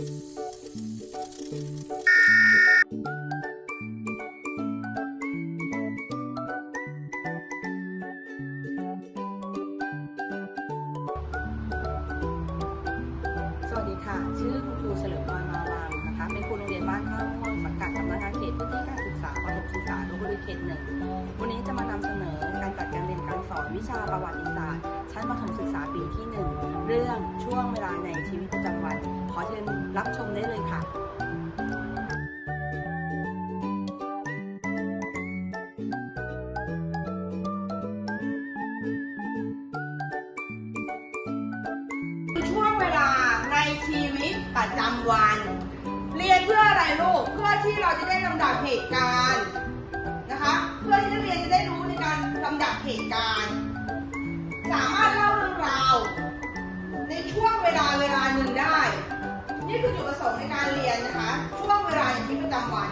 สวัสดีค่ะ ชื่อคุณครูเฉลิมพรมาวังนะคะ เป็นครูโรงเรียนบ้านท่าม่วงสังกัดสำนักงานเขตพื้นที่การศึกษาประถมศึกษาลพบุรีเขตหนึ่ง วันนี้จะมานำเสนอการจัดการเรียนการสอนวิชาประวัติศาสตร์ ชั้นประถมศึกษาปีที่หนึ่งเรื่องช่วงเวลาในชีวิตประจำวัน ขอเชิญ รับชมได้เลยค่ะช่วงเวลาในชีวิตประจำวัน เรียนเพื่ออะไรลูก เพื่อที่เราจะได้ลำดับเหตุการณ์นะคะ เพื่อที่นักเรียนจะได้รู้ในการลำดับเหตุการณ์ สามารถเล่า นี่คือจุดประสงค์ในการเรียนนะคะ ช่วงเวลาในชีวิตประจำวัน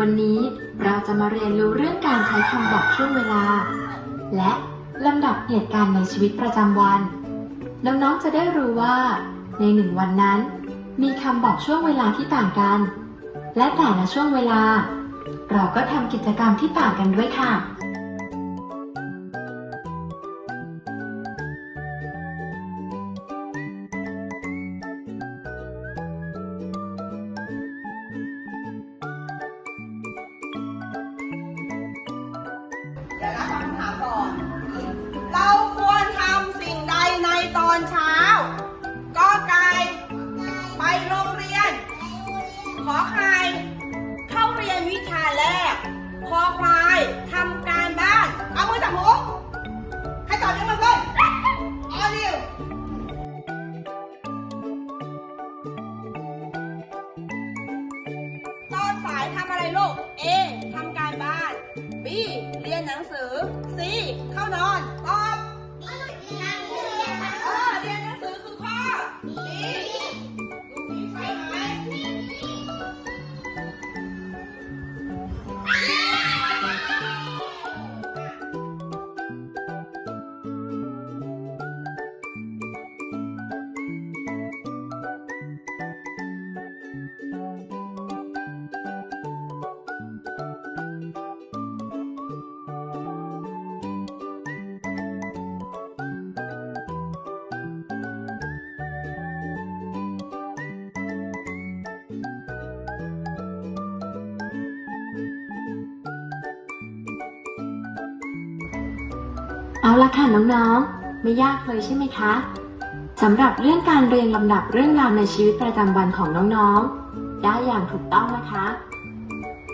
วันนี้เราจะมาเรียนรู้เรื่องการใช้คำบอกช่วงเวลา และลำดับเหตุการณ์ในชีวิตประจำวันน้องๆจะได้รู้ว่า ในหนึ่งวันนั้น มีคำบอกช่วงเวลาที่ต่างกัน และแต่ละช่วงเวลา เราก็ทำกิจกรรมที่ต่างกันด้วยค่ะ เราควรทำสิ่งใดในตอนเช้า ก็ไก่ไปโรงเรียน ขอไข่เข้าเรียนวิชาแรก คอควายทำการบ้าน เอามือจับหูใครตอบยังมาเลยออนิวตอนสายทำอะไรลูก A ทำการบ้าน B เรียนหนังสือ เอาละค่ะน้องๆ ไม่ยากเลยใช่ไหมคะสำหรับเรื่องการเรียงลำดับเรื่องราวในชีวิตประจำวันของน้องๆ ได้อย่างถูกต้องนะคะ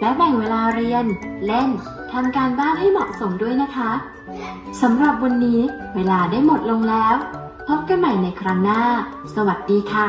และแบ่งเวลาเรียน เล่นทำการบ้านให้เหมาะสมด้วยนะคะสำหรับวันนี้เวลาได้หมดลงแล้ว พบกันใหม่ในครั้งหน้า สวัสดีค่ะ